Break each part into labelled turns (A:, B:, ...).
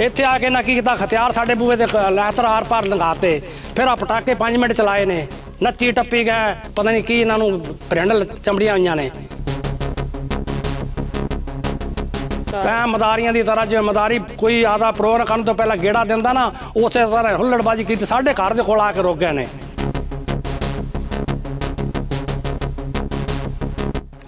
A: ਇੱਥੇ ਆ ਕੇ ਨਾ ਕੀ ਕੀਤਾ? ਹਥਿਆਰ ਸਾਡੇ ਬੂਹੇ ਦੇ ਲੈਤਰ ਆਰ ਪਾਰ ਲੰਘਾਤੇ। ਫਿਰ ਆ ਪਟਾਕੇ 5 ਮਿੰਟ ਚਲਾਏ ਨੇ। ਨੱਚੀ ਟੱਪੀ ਗਏ। ਪਤਾ ਨਹੀਂ ਕੀ ਇਹਨਾਂ ਨੂੰ ਪ੍ਰਿੰਡਲ ਚਮੜੀਆਂ ਹੋਈਆਂ ਨੇ। ਐ ਮਦਾਰੀਆਂ ਦੀ ਤਰ੍ਹਾਂ ਜਿਵੇਂ ਮਦਾਰੀ ਕੋਈ ਆਦਾ ਪ੍ਰੋਗਰਾਮ ਕਰਨ ਤੋਂ ਪਹਿਲਾਂ ਗੇੜਾ ਦਿੰਦਾ ਨਾ, ਉਸੇ ਤਰ੍ਹਾਂ ਹੁੱਲੜਬਾਜੀ ਕੀਤੀ ਸਾਡੇ ਘਰ ਦੇ ਕੋਲ ਆ ਕੇ ਰੁਕ ਗਏ ਨੇ।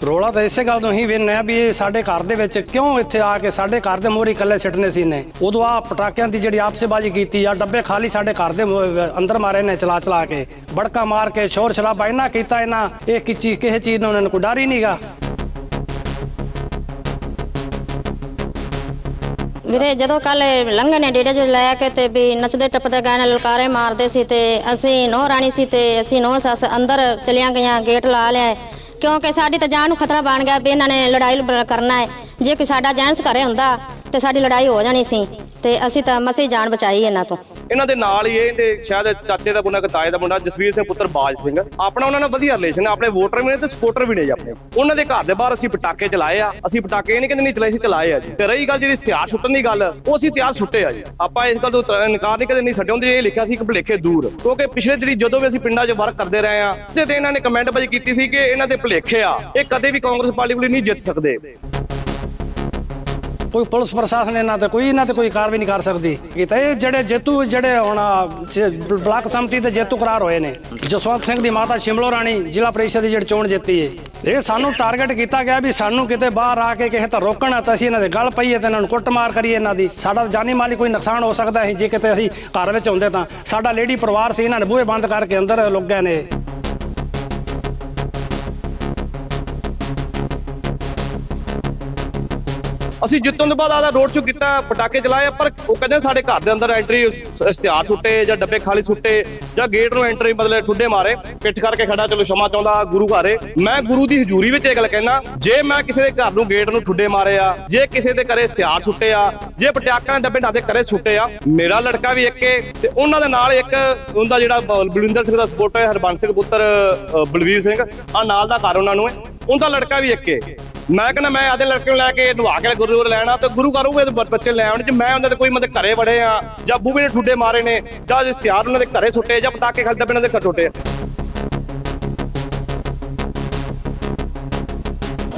A: ਰੋਲਾ ਤਾਂ ਇਸੇ ਗੱਲ ਤੋਂ ਹੀ ਵਿੰਨ ਵੀ ਇਹ ਸਾਡੇ ਘਰ ਦੇ ਵਿੱਚ ਕਿਉਂ ਇੱਥੇ ਆ ਕੇ ਸਾਡੇ ਘਰ ਦੇ ਮੋਹਰੀ ਇਕੱਲੇ ਸਿੱਟਨੇ ਸੀ ਨੇ ਉਦੋਂ ਆ ਪਟਾਕਿਆਂ ਦੀ ਜਿਹੜੀ ਆਪਸੇਬਾਜ਼ੀ ਕੀਤੀ ਆ, ਡੱਬੇ ਖਾਲੀ ਸਾਡੇ ਘਰ ਦੇ ਮੂਹਰੇ ਅੰਦਰ ਮਾਰੇ ਨੇ ਚਲਾ ਚਲਾ ਕੇ। ਬੜਕਾ ਮਾਰ ਕੇ, ਸ਼ੋਰ ਸ਼ਰਾਬਾ ਇੰਨਾ ਕੀਤਾ ਇਹਨਾਂ, ਇਹ ਕੀ ਚੀਜ਼ ਕਿਸੇ ਚੀਜ਼ ਨੂੰ ਉਹਨਾਂ ਨੂੰ ਕੋਈ ਡਰ ਹੀ ਨਹੀਂਗਾ
B: ਵੀਰੇ, ਜਦੋਂ ਕੱਲ ਲੰਘੇ ਨੇ ਡੇਰੇ ਜੋ ਲੈ ਕੇ ਤੇ ਵੀ ਨੱਚਦੇ ਟੱਪਦੇ ਗਏ ਨੇ ਲਲਕਾਰੇ ਮਾਰਦੇ ਸੀ ਤੇ ਅਸੀਂ ਨੋ ਰਾਣੀ ਸੀ ਤੇ ਅਸੀਂ ਨੋ ਸੱਸ ਅੰਦਰ ਚਲੀਆਂ ਗਈਆਂ, ਗੇਟ ਲਾ ਲਿਆ। ਕਿਉਂਕਿ ਸਾਡੀ ਤਾਂ ਜਾਨ ਨੂੰ ਖਤਰਾ ਬਣ ਗਿਆ ਵੀ ਇਹਨਾਂ ਨੇ ਲੜਾਈ ਕਰਨਾ ਹੈ। ਜੇ ਕੋਈ ਸਾਡਾ ਜੈਂਟਸ ਘਰੇ ਹੁੰਦਾ ਤੇ ਸਾਡੀ ਲੜਾਈ ਹੋ ਜਾਣੀ ਸੀ ਤੇ ਅਸੀਂ ਤਾਂ ਮਸੀਂ ਜਾਨ ਬਚਾਈ ਇਹਨਾਂ ਤੋਂ।
C: ਇਹਨਾਂ ਦੇ ਨਾਲ ਹੀ ਇਹ ਤੇ ਸ਼ਾਇਦ ਚਾਚੇ ਦਾ ਮੁੰਡਾ ਕਤਾਏ ਦਾ ਮੁੰਡਾ, ਜਸਵੀਰ ਸਿੰਘ ਪੁੱਤਰ ਬਾਜ ਸਿੰਘ। ਆਪਣਾ ਉਹਨਾਂ ਨਾਲ ਵਧੀਆ ਰਿਲੇਸ਼ਨ ਆਪਣੇ ਵੋਟਰ ਵੀ ਨੇ ਤੇ ਸਪੋਰਟਰ ਵੀ ਨੇ ਜੀ ਆਪਣੇ। ਉਹਨਾਂ ਦੇ ਘਰ ਦੇ ਬਾਹਰ ਅਸੀਂ ਪਟਾਕੇ ਚਲਾਏ ਆ, ਅਸੀਂ ਪਟਾਕੇ ਇਹ ਨਹੀਂ ਕਹਿੰਦੇ ਨਹੀਂ ਚਲਾਏ ਸੀ ਚਲਾਏ ਆ ਜੀ। ਤੇ ਰਹੀ ਗੱਲ ਜਿਹੜੀ ਹਥਿਆਰ ਸੁੱਟਣ ਦੀ ਗੱਲ, ਉਹ ਅਸੀਂ ਹਥਿਆਰ ਸੁੱਟੇ ਆ ਜੀ। ਆਪਾਂ ਇਸ ਗੱਲ ਤੋਂ ਤ- ਇਨਕਾਰ ਨਹੀਂ ਕਦੇ ਨਹੀਂ ਛੱਡੇ ਹੁੰਦੇ ਇਹ ਲਿਖਿਆ ਸੀ ਕਿ ਭੁਲੇਖੇ ਦੂਰ। ਕਿਉਂਕਿ ਪਿਛਲੇ ਜਿਹੜੀ ਜਦੋਂ ਵੀ ਅਸੀਂ ਪਿੰਡਾਂ 'ਚ ਵਰਕ ਕਰਦੇ ਰਹੇ ਆ, ਤੇ ਤੇ ਇਹਨਾਂ ਨੇ ਕਮੈਂਟ ਬਾਜੀ ਕੀਤੀ ਸੀ ਕਿ ਇਹਨਾਂ ਦੇ ਭੁਲੇਖੇ ਆ, ਇਹ ਕਦੇ ਵੀ ਕਾਂਗਰਸ ਪਾਰਟੀ ਕੋਲ ਨਹੀਂ ਜਿੱਤ ਸਕਦੇ।
A: ਕੋਈ ਪੁਲਿਸ ਪ੍ਰਸ਼ਾਸਨ ਇਹਨਾਂ ਤੇ ਕੋਈ, ਇਹਨਾਂ ਤੇ ਕੋਈ ਕਾਰਵਾਈ ਨਹੀਂ ਕਰ ਸਕਦੀ। ਤਾਂ ਇਹ ਜਿਹੜੇ ਜੇਤੂ, ਜਿਹੜੇ ਹੁਣ ਬਲਾਕ ਸੰਮਤੀ ਦੇ ਜੇਤੂ ਕਰਾਰ ਹੋਏ ਨੇ, ਜਸਵੰਤ ਸਿੰਘ ਦੀ ਮਾਤਾ ਸ਼ਿਮਲੋ ਰਾਣੀ, ਜ਼ਿਲ੍ਹਾ ਪ੍ਰੀਸ਼ਦ ਦੀ ਜਿਹੜੀ ਚੋਣ ਜਿੱਤੀ ਹੈ ਇਹ ਸਾਨੂੰ ਟਾਰਗੇਟ ਕੀਤਾ ਗਿਆ ਵੀ ਸਾਨੂੰ ਕਿਤੇ ਬਾਹਰ ਆ ਕੇ ਕਿਸੇ ਤਾਂ ਰੋਕਣਾ ਤਾਂ ਅਸੀਂ ਇਹਨਾਂ ਦੇ ਗਲ ਪਈਏ ਤੇ ਇਹਨਾਂ ਨੂੰ ਕੁੱਟਮਾਰ ਕਰੀਏ ਇਹਨਾਂ ਦੀ। ਸਾਡਾ ਜਾਨੀ ਮਾਲੀ ਕੋਈ ਨੁਕਸਾਨ ਹੋ ਸਕਦਾ ਹੈ ਜੇ ਕਿਤੇ ਅਸੀਂ ਘਰ ਵਿੱਚ ਹੁੰਦੇ ਤਾਂ। ਸਾਡਾ ਲੇਡੀ ਪਰਿਵਾਰ ਸੀ, ਇਹਨਾਂ ਨੇ ਬੂਹੇ ਬੰਦ ਕਰਕੇ ਅੰਦਰ ਲੁੱਕ ਗਏ ਨੇ।
C: ਅਸੀਂ ਜਿੱਤਣ ਤੋਂ ਬਾਅਦ ਆਦਾ ਰੋਡ ਸ਼ੋ ਕੀਤਾ ਪਟਾਕੇ ਚਲਾਏ ਪਰ ਉਹ ਕਹਿੰਦੇ ਸਾਡੇ ਘਰ ਦੇ ਅੰਦਰ ਐਂਟਰੀ ਇਸ਼ਤਿਹਾਰ ਸੁੱਟੇ ਜਾਂ ਡੱਬੇ ਖਾਲੀ ਸੁੱਟੇ ਜਾਂ ਗੇਟ ਨੂੰ ਐਂਟਰੀ ਬਦਲੇ ਠੁੱਡੇ ਮਾਰੇ ਪਿੱਠ ਕਰਕੇ ਖੜਾ ਚਲੋ ਸ਼ਮਾ ਚਾਹੁੰਦਾ ਗੁਰੂ ਘਰੇ। ਮੈਂ ਗੁਰੂ ਦੀ ਹਜ਼ੂਰੀ ਵਿੱਚ ਇਹ ਗੱਲ ਕਹਿਣਾ ਜੇ ਮੈਂ ਕਿਸੇ ਦੇ ਘਰ ਨੂੰ ਗੇਟ ਨੂੰ ਠੁੱਡੇ ਮਾਰੇ ਆ ਜੇ ਕਿਸੇ ਦੇ ਘਰੇ ਇਸ਼ਤਿਹਾਰ ਸੁੱਟੇ ਆ ਜੇ ਪਟਾਕਿਆਂ ਡੱਬੇ ਨਾ ਘਰੇ ਸੁੱਟੇ ਆ ਮੇਰਾ ਲੜਕਾ ਵੀ ਇੱਕ ਤੇ ਉਹਨਾਂ ਦੇ ਨਾਲ ਇੱਕ ਉਹਦਾ ਜਿਹੜਾ ਬਲਵਿੰਦਰ ਸਿੰਘ ਦਾ ਸਪੋਰਟਰ ਹੈ ਹਰਬੰਸ ਸਿੰਘ ਪੁੱਤਰ ਅ, ਬਲਵੀਰ ਸਿੰਘ ਆ ਨਾਲ ਦਾ ਘਰ ਉਹਨਾਂ ਨੂੰ ਹੈ ਉਹਦਾ ਲੜਕਾ ਵੀ ਇੱਕੇ ਮੈਂ ਕਹਿੰਦਾ ਮੈਂ ਆਦੇ ਲੜਕੇ ਨੂੰ ਲੈ ਕੇ ਨਵਾ ਕੇ ਗੁਰਦੁਆਰੇ ਲੈਣਾ ਤੇ ਗੁਰੂ ਘਰੋਂ ਮੇਰੇ ਬੱਚੇ ਲੈ ਆਉਣ, ਜੇ ਮੈਂ ਉਹਨਾਂ ਦੇ ਕੋਈ ਮਤਲਬ ਘਰੇ ਵੜੇ ਆ, ਜਾਂ ਬੂਬੇ ਨੇ ਠੁੱਡੇ ਮਾਰੇ ਨੇ, ਜਾਂ ਇਸ਼ਤਿਹਾਰ ਉਹਨਾਂ ਦੇ ਘਰੇ ਸੁੱਟੇ, ਜਾਂ ਪਟਾਕੇ ਖਲਦੇ ਬਿਨਾਂ ਦੇ ਘਰ ਸੁੱਟੇ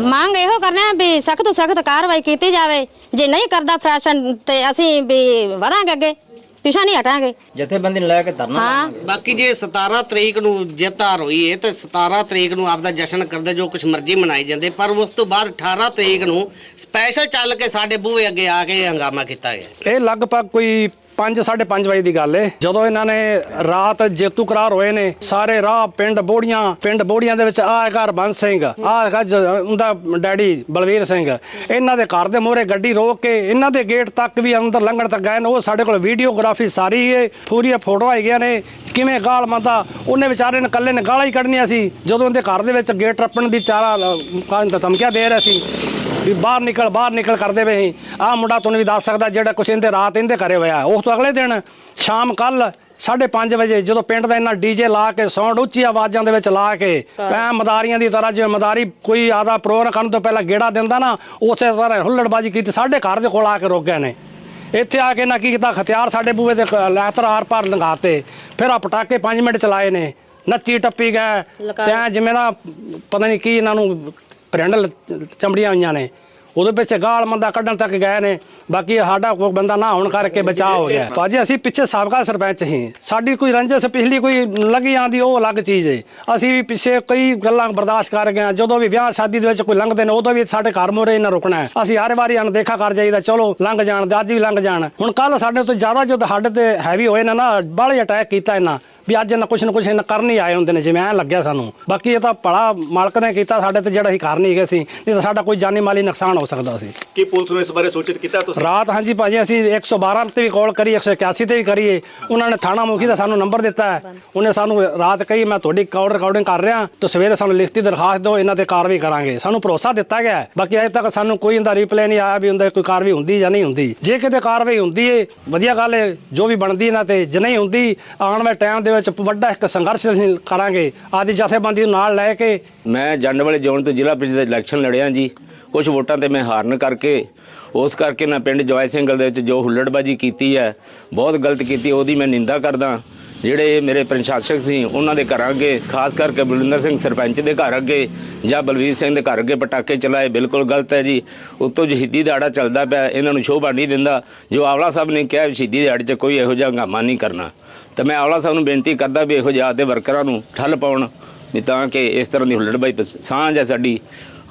B: ਮੰਗ ਇਹੋ ਕਰਨੇ ਆ ਵੀ ਸਖਤ ਸਖਤ ਕਾਰਵਾਈ ਕੀਤੀ ਜਾਵੇ। ਜੇ ਨਹੀਂ ਕਰਦਾ ਪ੍ਰਸ਼ਾਸਨ ਤੇ ਅਸੀਂ ਵੀ ਵਧਾਂਗੇ ਅੱਗੇ। ਪਿਛਾ ਨਹੀਂ ਹਟਾਂਗੇ।
D: ਜਥੇਬੰਦੀ ਨੂੰ ਲੈ ਕੇ ਧਰਨਾ
B: ਹਾਂ।
E: ਬਾਕੀ ਜੇ 17 ਤਰੀਕ ਨੂੰ ਜਿੱਤ ਹਾਰ ਹੋਈ ਹੈ ਤੇ 17 ਤਰੀਕ ਨੂੰ ਆਪਦਾ ਜਸ਼ਨ ਕਰਦੇ ਜੋ ਕੁਝ ਮਰਜ਼ੀ ਮਨਾਈ ਜਾਂਦੇ ਪਰ ਉਸ ਤੋਂ ਬਾਅਦ 18 ਤਰੀਕ ਨੂੰ ਸਪੈਸ਼ਲ ਚੱਲ ਕੇ ਸਾਡੇ ਬੂਹੇ ਅੱਗੇ ਆ ਕੇ ਹੰਗਾਮਾ ਕੀਤਾ ਗਿਆ।
A: ਇਹ ਲਗਭਗ ਕੋਈ 5 5:30 ਵਜੇ ਦੀ ਗੱਲ ਏ। ਜਦੋਂ ਇਹਨਾਂ ਨੇ ਰਾਤ ਜੇਤੂ ਕਰਾਰ ਹੋਏ ਨੇ, ਸਾਰੇ ਰਾਹ ਪਿੰਡ ਬੋੜੀਆਂ ਪਿੰਡ ਬੋੜੀਆਂ ਦੇ ਵਿੱਚ ਆਹ ਘਰ ਹਰਬੰਸ ਸਿੰਘ, ਆਹ ਘਰ ਜ- ਉਹਦਾ ਡੈਡੀ ਬਲਵੀਰ ਸਿੰਘ। ਇਹਨਾਂ ਦੇ ਘਰ ਦੇ ਮੋਹਰੇ ਗੱਡੀ ਰੋਕ ਕੇ ਇਹਨਾਂ ਦੇ ਗੇਟ ਤੱਕ ਵੀ ਅੰਦਰ ਲੰਘਣ ਤੱਕ ਗਏ ਨੇ। ਉਹ ਸਾਡੇ ਕੋਲ ਵੀਡੀਓਗ੍ਰਾਫੀ ਸਾਰੀ ਏ, ਪੂਰੀਆਂ ਫੋਟੋਆਂ ਹੈਗੀਆਂ ਨੇ। ਕਿਵੇਂ ਗਾਲ ਮੰਦਾ ਉਹਨੇ ਵਿਚਾਰੇ ਨੇ ਇਕੱਲੇ ਨੇ ਗਾਲਾਂ ਹੀ ਕੱਢਣੀਆਂ ਸੀ। ਜਦੋਂ ਉਹਦੇ ਘਰ ਦੇ ਵਿੱਚ ਗੇਟ ਟੱਪਣ ਦੀ ਚਾਰਾ ਕਾਂ ਧਮਕੀਆਂ ਦੇ ਰਿਹਾ ਸੀ। ਵੀ ਬਾਹਰ ਨਿਕਲ ਬਾਹਰ ਨਿਕਲ ਕਰਦੇ ਵੇ ਆਹ ਮੁੰਡਾ ਤੁਹਾਨੂੰ ਵੀ ਦੱਸ ਸਕਦਾ ਜਿਹੜਾ ਕੁਛ ਇਹਦੇ ਰਾਤ ਇਹਦੇ ਘਰੇ ਹੋਇਆ। ਉਸ ਤੋਂ ਅਗਲੇ ਦਿਨ ਸ਼ਾਮ ਕੱਲ 5:30 ਵਜੇ ਜਦੋਂ ਪਿੰਡ ਦਾ ਇਹਨਾਂ ਡੀਜੇ ਲਾ ਕੇ ਸਾਊਂਡ ਉੱਚੀ ਆਵਾਜ਼ਾਂ ਦੇ ਵਿੱਚ ਲਾ ਕੇ ਐ ਮਦਾਰੀਆਂ ਦੀ ਤਰ੍ਹਾਂ ਜਿਵੇਂ ਮਦਾਰੀ ਕੋਈ ਆਦਾ ਪ੍ਰੋਗਰਾਮ ਕਰਨ ਤੋਂ ਪਹਿਲਾਂ ਗੇੜਾ ਦਿੰਦਾ ਨਾ ਉਸੇ ਤਰ੍ਹਾਂ ਹੁੱਲੜਬਾਜੀ ਕੀਤੀ ਸਾਡੇ ਘਰ ਦੇ ਕੋਲ ਆ ਕੇ ਰੁਕ ਗਏ ਨੇ। ਇੱਥੇ ਆ ਕੇ ਨਾ ਕੀ ਕੀਤਾ ਹਥਿਆਰ ਸਾਡੇ ਬੂਹੇ ਦੇ ਲੈਤਰ ਆਰ ਪਾਰ ਲੰਘਾਤੇ। ਫਿਰ ਆ ਪਟਾਕੇ 5 ਮਿੰਟ ਚਲਾਏ ਨੇ। ਨੱਚੀ ਟੱਪੀ ਗਏ। ਤੇ ਜਿਵੇਂ ਨਾ ਪਤਾ ਨਹੀਂ ਕੀ ਇਹਨਾਂ ਨੂੰ ਪ੍ਰਿੰਡਲ ਚਮੜੀਆਂ ਹੋਈਆਂ ਨੇ। ਉਹਦੇ ਵਿੱਚ ਗਾਲ ਮੰਦਾ ਕੱਢਣ ਤੱਕ ਗਏ ਨੇ। ਬਾਕੀ ਸਾਡਾ ਕੋਈ ਬੰਦਾ ਨਾ ਹੋਣ ਕਰਕੇ ਬਚਾਅ ਹੋ ਗਿਆ। ਭਾਜੀ, ਅਸੀਂ ਪਿੱਛੇ ਸਾਬਕਾ ਸਰਪੰਚ ਸੀ। ਸਾਡੀ ਕੋਈ ਰੰਜਸ, ਪਿਛਲੀ ਕੋਈ ਲੱਗੀ ਆਂਦੀ, ਉਹ ਅਲੱਗ ਚੀਜ਼ ਹੈ ਅਸੀਂ ਵੀ ਪਿੱਛੇ ਕਈ ਗੱਲਾਂ ਬਰਦਾਸ਼ਤ ਕਰ ਗਏ ਹਾਂ। ਜਦੋਂ ਵੀ ਵਿਆਹ ਸ਼ਾਦੀ ਦੇ ਵਿੱਚ ਕੋਈ ਲੰਘਦੇ ਨੇ, ਉਦੋਂ ਵੀ ਸਾਡੇ ਘਰ ਮੋਰੇ ਇਹਨਾਂ ਰੁਕਣਾ ਅਸੀਂ ਹਰ ਵਾਰੀ ਅਣਦੇਖਾ ਕਰ ਜਾਈਦਾ, ਚਲੋ, ਲੰਘ ਜਾਣ ਤੇ ਅੱਜ ਵੀ ਲੰਘ ਜਾਣ। ਹੁਣ ਕੱਲ ਸਾਡੇ ਤੋਂ ਜ਼ਿਆਦਾ ਜੋ ਸਾਡੇ ਤੇ ਹੈਵੀ ਹੋਏ ਨੇ ਨਾ, ਬਾਹਲੇ ਅਟੈਕ ਕੀਤਾ ਇਹਨਾਂ। ਵੀ ਅੱਜ ਇਹਨਾਂ ਕੁਛ ਨਾ ਕੁਛ ਇਹਨਾਂ ਕਰਨ ਹੀ ਆਏ ਹੁੰਦੇ ਨੇ ਜਿਵੇਂ ਐਂ ਲੱਗਿਆ ਸਾਨੂੰ। ਬਾਕੀ ਇਹ ਤਾਂ ਭਲਾ ਮਾਲਕ ਨੇ ਕੀਤਾ ਸਾਡੇ ਤੇ ਜਿਹੜਾ ਅਸੀਂ ਕਰ ਨਹੀਂ ਗਏ ਸੀ ਨਹੀਂ ਤਾਂ ਸਾਡਾ ਕੋਈ ਜਾਨੀ ਮਾਲੀ ਨੁਕਸਾਨ ਹੋ ਸਕਦਾ ਸੀ।
F: ਕੀ ਪੁਲਿਸ ਨੂੰ ਇਸ ਬਾਰੇ ਸੂਚਿਤ ਕੀਤਾ ਤੁਸੀਂ?
A: ਰਾਤ ਹਾਂਜੀ ਭਾਜੀ ਅਸੀਂ 112 ਤੇ ਵੀ ਕਾਲ ਕਰੀ 181 ਤੇ ਵੀ ਕਰੀਏ। ਉਹਨਾਂ ਨੇ ਥਾਣਾ ਮੁਖੀ ਦਾ ਸਾਨੂੰ ਨੰਬਰ ਦਿੱਤਾ ਹੈ। ਉਹਨੇ ਸਾਨੂੰ ਰਾਤ ਕਹੀ ਮੈਂ ਤੁਹਾਡੀ ਕਾਲ ਰਿਕਾਰਡਿੰਗ ਕਰ ਰਿਹਾ ਤੇ ਸਵੇਰੇ ਸਾਨੂੰ ਲਿਖਤੀ ਦਰਖਾਸਤ ਦਿਓ ਇਹਨਾਂ ਤੇ ਕਾਰਵਾਈ ਕਰਾਂਗੇ। ਸਾਨੂੰ ਭਰੋਸਾ ਦਿੱਤਾ ਗਿਆ ਹੈ। ਬਾਕੀ ਅਜੇ ਤੱਕ ਸਾਨੂੰ ਕੋਈ ਇਹਦਾ ਰਿਪਲਾਈ ਨਹੀਂ ਆਇਆ ਵੀ ਉਹਦਾ ਕੋਈ ਕਾਰਵਾਈ ਹੁੰਦੀ ਜਾਂ ਨਹੀਂ ਹੁੰਦੀ। ਜੇ ਕਿਤੇ ਕਾਰਵਾਈ ਹੁੰਦੀ ਏ ਵਧੀਆ ਗੱਲ ਏ ਜੋ ਵੀ ਬਣਦੀ ਇਹਨਾਂ ਤੇ ਜੇ ਨਹੀਂ ਹੁੰਦੀ ਆਉਣ ਵਾਲੇ ਟਾਈਮ ਦੇ ਵਿੱਚ ਵੱਡਾ ਇੱਕ ਸੰਘਰਸ਼ ਅਸੀਂ ਕਰਾਂਗੇ। ਆਦੀ ਜਥੇਬੰਦੀ ਨੂੰ ਨਾਲ ਲੈ ਕੇ
G: ਮੈਂ ਜੰਡ ਵਾਲੇ ਜ਼ੋਨ ਤੋਂ ਜ਼ਿਲ੍ਹਾ ਪ੍ਰੀਸ਼ਦ ਇਲੈਕਸ਼ਨ ਲੜਿਆ ਜੀ। ਕੁਝ ਵੋਟਾਂ ਤੇ ਮੈਂ ਹਾਰਨ ਕਰਕੇ,
D: ਉਸ ਕਰਕੇ ਮੈਂ ਪਿੰਡ ਜਵਾਇ ਸਿੰਘਲ ਦੇ ਵਿੱਚ ਜੋ ਹੁੱਲੜਬਾਜੀ ਕੀਤੀ ਹੈ, ਬਹੁਤ ਗਲਤ ਕੀਤੀ, ਉਹਦੀ ਮੈਂ ਨਿੰਦਾ ਕਰਦਾ। ਜਿਹੜੇ ਮੇਰੇ ਪ੍ਰਸ਼ਾਸਕ ਸੀ, ਉਹਨਾਂ ਦੇ ਘਰਾਂ ਅੱਗੇ, ਖਾਸ ਕਰਕੇ ਬਲਵਿੰਦਰ ਸਿੰਘ ਸਰਪੰਚ ਦੇ ਘਰ ਅੱਗੇ ਜਾਂ ਬਲਵੀਰ ਸਿੰਘ ਦੇ ਘਰ ਅੱਗੇ ਪਟਾਕੇ ਚਲਾਏ, ਬਿਲਕੁਲ ਗਲਤ ਹੈ ਜੀ। ਉੱਤੋਂ ਸ਼ਹੀਦੀ ਦਿਹਾੜਾ ਚੱਲਦਾ ਪਿਆ, ਇਹਨਾਂ ਨੂੰ ਸ਼ੋਭਾ ਨਹੀਂ ਦਿੰਦਾ। ਜੋ ਆਵਲਾ ਸਾਹਿਬ ਨੇ ਕਿਹਾ ਵੀ ਸ਼ਹੀਦੀ ਦਿਹਾੜੇ 'ਚ ਕੋਈ ਇਹੋ ਜਿਹਾ ਹੰਗਾਮਾ ਨਹੀਂ ਕਰਨਾ। ਤਾਂ ਮੈਂ ਆਵਲਾ ਸਾਹਿਬ ਨੂੰ ਬੇਨਤੀ ਕਰਦਾ ਵੀ ਇਹੋ ਜਿਹੇ ਦੇ ਵਰਕਰਾਂ ਨੂੰ ਠੱਲ ਪਾਉਣ, ਵੀ ਤਾਂ ਕਿ ਇਸ ਤਰ੍ਹਾਂ ਦੀ ਹੁੱਲੜਬਾਈ ਸਾਂਝ ਹੈ ਸਾਡੀ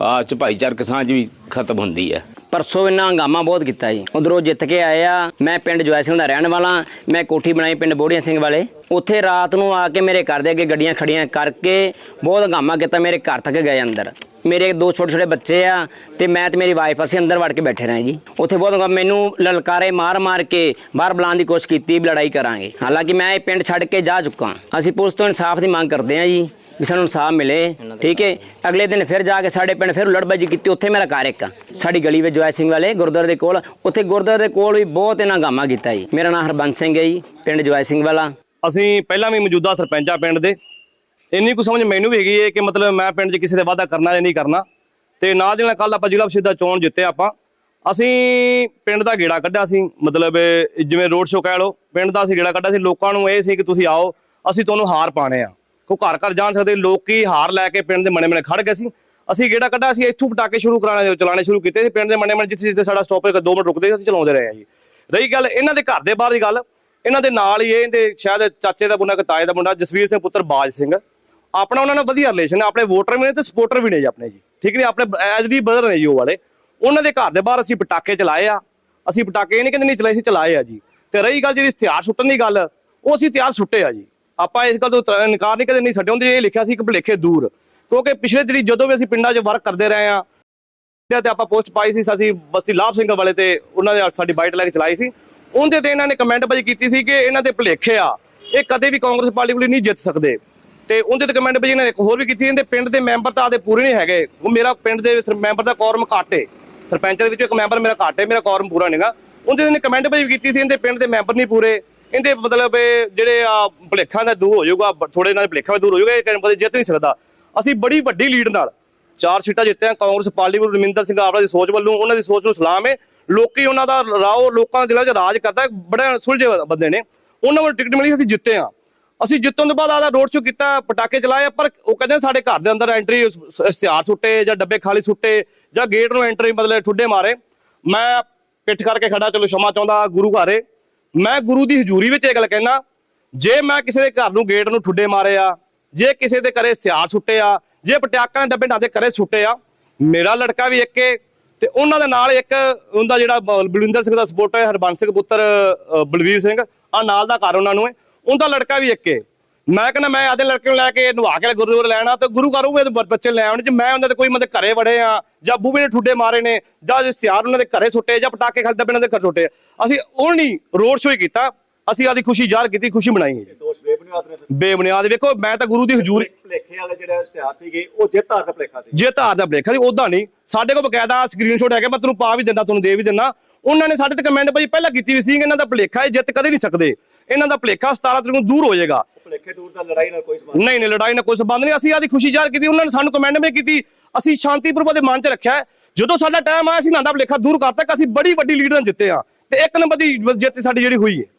D: ਆ ਚ ਭਾਈਚਾਰਕ ਸਾਂਝ ਵੀ ਖਤਮ ਹੁੰਦੀ ਹੈ।
G: ਪਰਸੋਂ ਇਹਨਾਂ ਹੰਗਾਮਾ ਬਹੁਤ ਕੀਤਾ ਜੀ। ਉਧਰੋਂ ਜਿੱਤ ਕੇ ਆਏ ਆ, ਮੈਂ ਪਿੰਡ ਜਵਾਈ ਸਿੰਘ ਦਾ ਰਹਿਣ ਵਾਲਾ, ਮੈਂ ਕੋਠੀ ਬਣਾਈ ਪਿੰਡ ਬੋੜੀਆਂ ਸਿੰਘ ਵਾਲੇ। ਉੱਥੇ ਰਾਤ ਨੂੰ ਆ ਕੇ ਮੇਰੇ ਘਰ ਦੇ ਅੱਗੇ ਗੱਡੀਆਂ ਖੜੀਆਂ ਕਰਕੇ ਬਹੁਤ ਹੰਗਾਮਾ ਕੀਤਾ ਮੇਰੇ ਘਰ ਤੱਕ ਗਏ ਅੰਦਰ। ਮੇਰੇ ਦੋ ਛੋਟੇ ਛੋਟੇ ਬੱਚੇ ਆ ਤੇ ਮੈਂ ਤੇ ਮੇਰੀ ਵਾਈਫ ਅਸੀਂ ਅੰਦਰ ਵੜ ਕੇ ਬੈਠੇ ਰਹੇ ਜੀ। ਉੱਥੇ ਬਹੁਤ ਹੰਗਾਮਾ- ਮੈਨੂੰ ਲਲਕਾਰੇ ਮਾਰ ਮਾਰ ਕੇ ਬਾਹਰ ਬੁਲਾਉਣ ਦੀ ਕੋਸ਼ਿਸ਼ ਕੀਤੀ ਵੀ ਲੜਾਈ ਕਰਾਂਗੇ। ਹਾਲਾਂਕਿ ਮੈਂ ਇਹ ਪਿੰਡ ਛੱਡ ਕੇ ਜਾ ਚੁੱਕਾ। ਅਸੀਂ ਪੁਲਿਸ ਤੋਂ ਇਨਸਾਫ ਦੀ ਮੰਗ ਕਰਦੇ ਹਾਂ ਜੀ। ਵੀ ਸਾਨੂੰ ਇਨਸਾਫ ਮਿਲੇ ਠੀਕ ਹੈ? ਅਗਲੇ ਦਿਨ ਫਿਰ ਜਾ ਕੇ ਸਾਡੇ ਪਿੰਡ ਫਿਰ ਲੜਬਾਜੀ ਕੀਤੀ ਉੱਥੇ ਮੇਰਾ ਘਰ ਇੱਕ। ਸਾਡੀ ਗਲੀ ਵਿੱਚ ਜਵਾਈ ਸਿੰਘ ਵਾਲੇ ਗੁਰਦੁਆਰੇ ਦੇ ਕੋਲ। ਉੱਥੇ ਗੁਰਦੁਆਰੇ ਦੇ ਕੋਲ ਵੀ ਬਹੁਤ ਇਹਨਾਂ ਹੰਗਾਮਾ ਕੀਤਾ ਜੀ। ਮੇਰਾ ਨਾਮ ਹਰਬੰਸ ਸਿੰਘ ਹੈ ਜੀ ਪਿੰਡ ਜਵਾਈ ਸਿੰਘ ਵਾਲਾ।
C: ਅਸੀਂ ਪਹਿਲਾਂ ਵੀ ਮੌਜੂਦਾ ਸਰਪੰਚ ਆ ਪਿੰਡ ਦੇ। ਇੰਨੀ ਕੁ ਸਮਝ ਮੈਨੂੰ ਵੀ ਹੈਗੀ ਹੈ ਕਿ ਮਤਲਬ ਮੈਂ ਪਿੰਡ 'ਚ ਕਿਸੇ ਦੇ ਵਾਅਦਾ ਕਰਨਾ ਜਾਂ ਨਹੀਂ ਕਰਨਾ। ਤੇ ਨਾਲ ਦੀ ਨਾਲ ਕੱਲ ਆਪਾਂ ਜ਼ਿਲ੍ਹਾ ਪ੍ਰੀਸ਼ਦ ਦਾ ਚੋਣ ਜਿੱਤੇ ਆਪਾਂ। ਅਸੀਂ ਪਿੰਡ ਦਾ ਗੇੜਾ ਕੱਢਿਆ ਸੀ ਮਤਲਬ ਜਿਵੇਂ ਰੋਡ ਸ਼ੋਅ ਕਹਿ ਲਓ ਪਿੰਡ ਦਾ ਅਸੀਂ ਗੇੜਾ ਕੱਢਿਆ ਸੀ ਲੋਕਾਂ ਨੂੰ ਇਹ ਸੀ ਕਿ ਤੁਸੀਂ ਆਓ ਅਸੀਂ ਤੁਹਾਨੂੰ ਹਾਰ ਪਾਣੇ ਆ। ਉਹ ਘਰ ਘਰ ਜਾਣ ਸਕਦੇ, ਲੋਕੀ ਹਾਰ ਲੈ ਕੇ ਪਿੰਡ ਦੇ ਮਣੇ ਮਣੇ ਖੜ ਗਏ ਸੀ। ਅਸੀਂ ਗੇੜਾ ਕੱਢਿਆ ਅਸੀਂ ਇੱਥੋਂ ਪਟਾਕੇ ਸ਼ੁਰੂ ਕਰਾਣੇ ਚਲਾਣੇ ਸ਼ੁਰੂ ਕੀਤੇ ਸੀ। ਪਿੰਡ ਦੇ ਮਣੇ ਮਣੇ ਜਿੱਥੇ ਜਿੱਥੇ ਸਾਡਾ ਸਟਾਪ ਇੱਕ 2 ਮਿੰਟ ਰੁਕਦੇ ਸੀ, ਅਸੀਂ ਚਲਾਉਂਦੇ ਰਹੇ ਆ ਜੀ ਰਹੀ ਗੱਲ ਇਹਨਾਂ ਦੇ ਘਰ ਦੇ ਬਾਹਰ ਦੀ ਗੱਲ, ਇਹਨਾਂ ਦੇ ਨਾਲ ਹੀ ਇਹਦੇ ਸ਼ਾਇਦ ਚਾਚੇ ਦਾ ਮੁੰਡਾ ਕਿ ਤਾਏ ਦਾ ਮੁੰਡਾ, ਜਸਵੀਰ ਸਿੰਘ ਪੁੱਤਰ ਬਾਜ ਸਿੰਘ। ਆਪਣਾ ਉਹਨਾਂ ਨਾਲ ਵਧੀਆ ਰਿਲੇਸ਼ਨ ਹੈ, ਆਪਣੇ ਵੋਟਰ ਵੀ ਨੇ ਤੇ ਸਪੋਰਟਰ ਵੀ ਨੇ ਜੀ ਆਪਣੇ ਜੀ। ਠੀਕ ਨਹੀਂ, ਆਪਣੇ ਐਜ ਦੀ ਬਦਲ ਨੇ ਜੀ ਉਹ ਵਾਲੇ। ਉਹਨਾਂ ਦੇ ਘਰ ਦੇ ਬਾਹਰ ਅਸੀਂ ਪਟਾਕੇ ਚਲਾਏ ਆ। ਅਸੀਂ ਪਟਾਕੇ ਇਹ ਨਹੀਂ ਕਹਿੰਦੇ ਨਹੀਂ ਚਲਾਏ ਸੀ ਚਲਾਏ ਆ ਜੀ। ਤੇ ਰਹੀ ਗੱਲ ਜਿਹੜੀ ਹਥਿਆਰ ਸੁੱਟਣ ਦੀ ਗੱਲ, ਉਹ ਅਸੀਂ ਹਥਿਆਰ ਸੁੱਟੇ ਆ ਜੀ। ਆਪਾਂ ਇਸ ਗੱਲ ਤੋਂ ਤ- ਇਨਕਾਰ ਨਹੀਂ ਕਰਦੇ ਨਹੀਂ ਸਾਡੇ ਹੁੰਦੇ ਇਹ ਲਿਖਿਆ ਸੀ ਕਿ ਭੁਲੇਖੇ ਦੂਰ। ਕਿਉਂਕਿ ਪਿਛਲੇ ਦਿਨੀ ਜਦੋਂ ਵੀ ਅਸੀਂ ਪਿੰਡਾਂ 'ਚ ਵਰਕ ਕਰਦੇ ਰਹੇ ਆ ਤੇ ਆਪਾਂ ਪੋਸਟ ਪਾਈ ਸੀ ਅਸੀਂ ਬਸਤੀ ਲਾਭ ਸਿੰਘ ਵਾਲੇ ਤੇ ਉਹਨਾਂ ਨੇ ਸਾਡੀ ਬਾਈਟ ਲੈ ਕੇ ਚਲਾਈ ਸੀ। ਉਹਦੇ ਤੇ ਇਹਨਾਂ ਨੇ ਕਮੈਂਟ ਬਾਜੀ ਕੀਤੀ ਸੀ ਕਿ ਇਹਨਾਂ ਦੇ ਭੁਲੇਖੇ ਆ। ਇਹ ਕਦੇ ਵੀ ਕਾਂਗਰਸ ਪਾਰਟੀ ਕੋਲ ਨਹੀਂ ਜਿੱਤ ਸਕਦੇ। ਤੇ ਉਹਦੇ ਤੇ ਕਮੈਂਟ ਬਾਜੀ ਇਹਨਾਂ ਨੇ ਇੱਕ ਹੋਰ ਵੀ ਕੀਤੀ, ਇਹਦੇ ਪਿੰਡ ਦੇ ਮੈਂਬਰ ਤਾਂ ਆਦੇ ਪੂਰੇ ਨਹੀਂ ਹੈਗੇ। ਉਹ ਮੇਰਾ ਪਿੰਡ ਦੇ ਮੈਂਬਰ ਦਾ ਕੌਰਮ ਘੱਟ। ਏ ਸਰਪੰਚ ਦੇ ਵਿੱਚੋਂ ਇੱਕ ਮੈਂਬਰ ਮੇਰਾ ਘੱਟ ਏ ਮੇਰਾ ਕੌਰਮ ਪੂਰਾ ਨਹੀਂਗਾ ਉਹਦੇ ਨੇ ਕਮੈਂਟ ਬਾਜੀ ਕੀਤੀ ਸੀ, ਇਹਦੇ ਪਿੰਡ ਦੇ ਮੈਂਬਰ ਨਹੀਂ ਪੂਰੇ। ਇਹਦੇ ਮਤਲਬ ਇਹ ਜਿਹੜੇ ਆ ਭਲੇਖਾਂ ਦਾ ਦੂਰ ਹੋ ਜਾਊਗਾ ਥੋੜੇ ਨਾਲ ਭਲੇਖਾਂ ਵੀ ਦੂਰ ਹੋ ਜਾਊਗਾ, ਇਹ ਕਹਿੰਦੇ ਜਿੱਤ ਨਹੀਂ ਸਕਦਾ। ਅਸੀਂ ਬੜੀ ਵੱਡੀ ਲੀਡ ਨਾਲ ਚਾਰ ਸੀਟਾਂ ਜਿੱਤਿਆ, ਕਾਂਗਰਸ, ਪਾਰਟੀ ਨੂੰ ਰਮਿੰਦਰ ਸਿੰਘ ਆਪਰਾ ਦੀ ਸੋਚ ਵੱਲੋਂ, ਉਹਨਾਂ ਦੀ ਸੋਚ ਨੂੰ ਸਲਾਮ ਹੈ। ਲੋਕੀ ਉਹਨਾਂ ਦਾ ਰਾਓ ਲੋਕਾਂ ਦੇ ਦਿਲਾਂ 'ਚ ਰਾਜ ਕਰਦਾ ਬੜੇ ਸੁਲਝੇ ਬੰਦੇ ਨੇ। ਉਹਨਾਂ ਨੂੰ ਟਿਕਟ ਮਿਲੀ, ਅਸੀਂ ਜਿੱਤੇ ਆ ਅਸੀਂ ਜਿੱਤਣ ਤੋਂ ਬਾਅਦ ਆਦਾ ਰੋਡ ਸ਼ੋ ਕੀਤਾ, ਪਟਾਕੇ ਚਲਾਏ, ਪਰ ਉਹ ਕਹਿੰਦੇ ਸਾਡੇ ਘਰ ਦੇ ਅੰਦਰ ਐਂਟਰੀ ਇਸ਼ਤਿਹਾਰ ਸੁੱਟੇ ਜਾਂ ਡੱਬੇ ਖਾਲੀ ਸੁੱਟੇ ਜਾਂ ਗੇਟ ਨੂੰ ਐਂਟਰੀ ਬਦਲੇ ਠੁੱਡੇ ਮਾਰੇ। ਮੈਂ ਪਿੱਠ ਕਰਕੇ ਖੜਾ, ਚਲੋ, ਸ਼ਮਾ ਚਾਹੁੰਦਾ, ਗੁਰੂ ਘਾਰੇ ਮੈਂ ਗੁਰੂ ਦੀ ਹਜ਼ੂਰੀ ਵਿੱਚ ਇਹ ਗੱਲ ਕਹਿਣਾ ਜੇ ਮੈਂ ਕਿਸੇ ਦੇ ਘਰ ਨੂੰ ਗੇਟ ਨੂੰ ਠੁੱਡੇ ਮਾਰੇ ਆ ਜੇ ਕਿਸੇ ਦੇ ਘਰੇ ਸਿਆਰ ਸੁੱਟੇ ਆ ਜੇ ਪਟਿਆਕਾਂ ਦੇ ਡੱਬੇ ਨਾਲ ਘਰੇ ਸੁੱਟੇ ਆ ਮੇਰਾ ਲੜਕਾ ਵੀ ਇੱਕ ਏ ਤੇ ਉਹਨਾਂ ਦੇ ਨਾਲ ਇੱਕ ਉਹਦਾ ਜਿਹੜਾ ਬ- ਬਲਵਿੰਦਰ ਸਿੰਘ ਦਾ ਸਪੋਰਟਰ ਹੈ ਹਰਬੰਸ ਸਿੰਘ ਪੁੱਤਰ ਅ, ਬਲਵੀਰ ਸਿੰਘ ਆ ਨਾਲ ਦਾ ਘਰ ਉਹਨਾਂ ਨੂੰ ਹੈ ਉਹਦਾ ਲੜਕਾ ਵੀ ਇੱਕ ਏ। ਮੈਂ ਕਹਿੰਦਾ ਮੈਂ ਆਦੇ ਲੜਕੇ ਨੂੰ ਲੈ ਕੇ ਨਵਾ ਕੇ ਗੁਰਦੁਆਰੇ ਲੈਣਾ ਤੇ ਗੁਰੂ ਘਰੋਂ ਮੇਰੇ ਬ- ਬੱਚੇ ਲੈ ਆਉਣ ਜੇ ਮੈਂ ਉਹਨਾਂ ਦੇ ਕੋਈ ਮਤੇ ਘਰੇ ਵੜੇ ਆ ਜਾਂ ਬੂਬੇ ਨੇ ਠੁੱਡੇ ਮਾਰੇ ਨੇ ਜਾਂ ਇਸ਼ਤਿਹਾਰ ਉਹਨਾਂ ਦੇ ਘਰੇ ਸੁੱਟੇ ਜਾਂ ਪਟਾਕੇ ਖਲਦਾ ਬਿਨਾਂ ਦੇ ਘਰ ਸੁੱਟੇ ਅਸੀਂ ਉਹ ਨਹੀਂ ਰੋਡ ਸ਼ੋਅ ਹੀ ਕੀਤਾ ਅਸੀਂ ਆਦੀ ਖੁਸ਼ੀ ਜ਼ਾਹਰ ਕੀਤੀ ਖੁਸ਼ੀ ਮਨਾਈ ਹੈ। ਜੀ।
F: ਦੋਸ਼ ਬੇਬੁਨਿਆਦ ਨੇ
C: ਬੇਬੁਨਿਆਦ ਵੇਖੋ ਮੈਂ ਤਾਂ ਗੁਰੂ ਦੀ ਹਜ਼ੂਰੀ
F: ਭੁਲੇਖੇ ਵਾਲੇ ਜਿਹੜੇ ਇਸ਼ਤਿਹਾਰ ਸੀਗੇ ਉਹ ਜਿੱਤ ਹਾਰ ਦਾ ਭੁਲੇਖਾ ਸੀ।
C: ਜੇ ਧਾਰ ਦਾ ਬਲੇਖਾ ਸੀ ਉਦਾਂ ਨਹੀਂ। ਸਾਡੇ ਕੋਲ ਬਕਾਇਦਾ ਸਕਰੀਨਸ਼ਾਟ ਹੈਗਾ ਮੈਂ ਤੈਨੂੰ ਪਾ ਵੀ ਦਿੰਦਾ ਤੁਹਾਨੂੰ ਦੇ ਵੀ ਦਿੰਦਾ। ਉਹਨਾਂ ਨੇ ਸਾਡੇ ਤੇ ਕਮੈਂਟ ਭਾਜੀ ਪਹਿਲਾਂ ਕੀਤੀ ਵੀ ਸੀ ਇਹਨਾਂ ਦਾ ਭਲੇਖਾ ਹੈ ਜਿੱਤ ਕਦੇ ਨਹੀਂ ਸਕਦੇ। ਇਹਨਾਂ ਦਾ ਭਲੇਖਾ 17 ਤਰੀਕ ਨੂੰ ਦੂਰ ਹੋ ਜਾਏਗਾ।
F: ਭੁਲੇਖੇ ਦੂਰ ਦਾ ਲੜਾਈ ਨਾਲ ਕੋਈ ਸੰਬੰਧ
C: ਨਹੀਂ ਨਹੀਂ, ਲੜਾਈ ਨਾਲ ਕੋਈ ਸੰਬੰਧ ਨਹੀਂ। ਅਸੀਂ ਆਦੀ ਖੁਸ਼ੀ ਜ਼ਾਹਰ ਕੀਤੀ, ਉਹਨਾਂ ਨੇ ਸਾਨੂੰ ਕਮੈਂਟ ਵੀ ਕੀਤੀ। ਅਸੀਂ ਸ਼ਾਂਤੀਪੂਰਵਕ ਦੇ ਮਨ 'ਚ ਰੱਖਿਆ ਜਦੋਂ ਸਾਡਾ ਟਾਈਮ ਆਇਆ ਸੀ ਨਾਂਦਾ ਭਲੇਖਾ ਦੂਰ ਕਰਤਾ ਕਿ ਅਸੀਂ ਬੜੀ ਵੱਡੀ ਲੀਡਰ ਨਾਲ ਜਿੱਤੇ ਆ ਤੇ ਇੱਕ ਨੰਬਰ ਦੀ ਜਿੱਤ ਸਾਡੀ ਜਿਹੜੀ ਹੋਈ ਹੈ।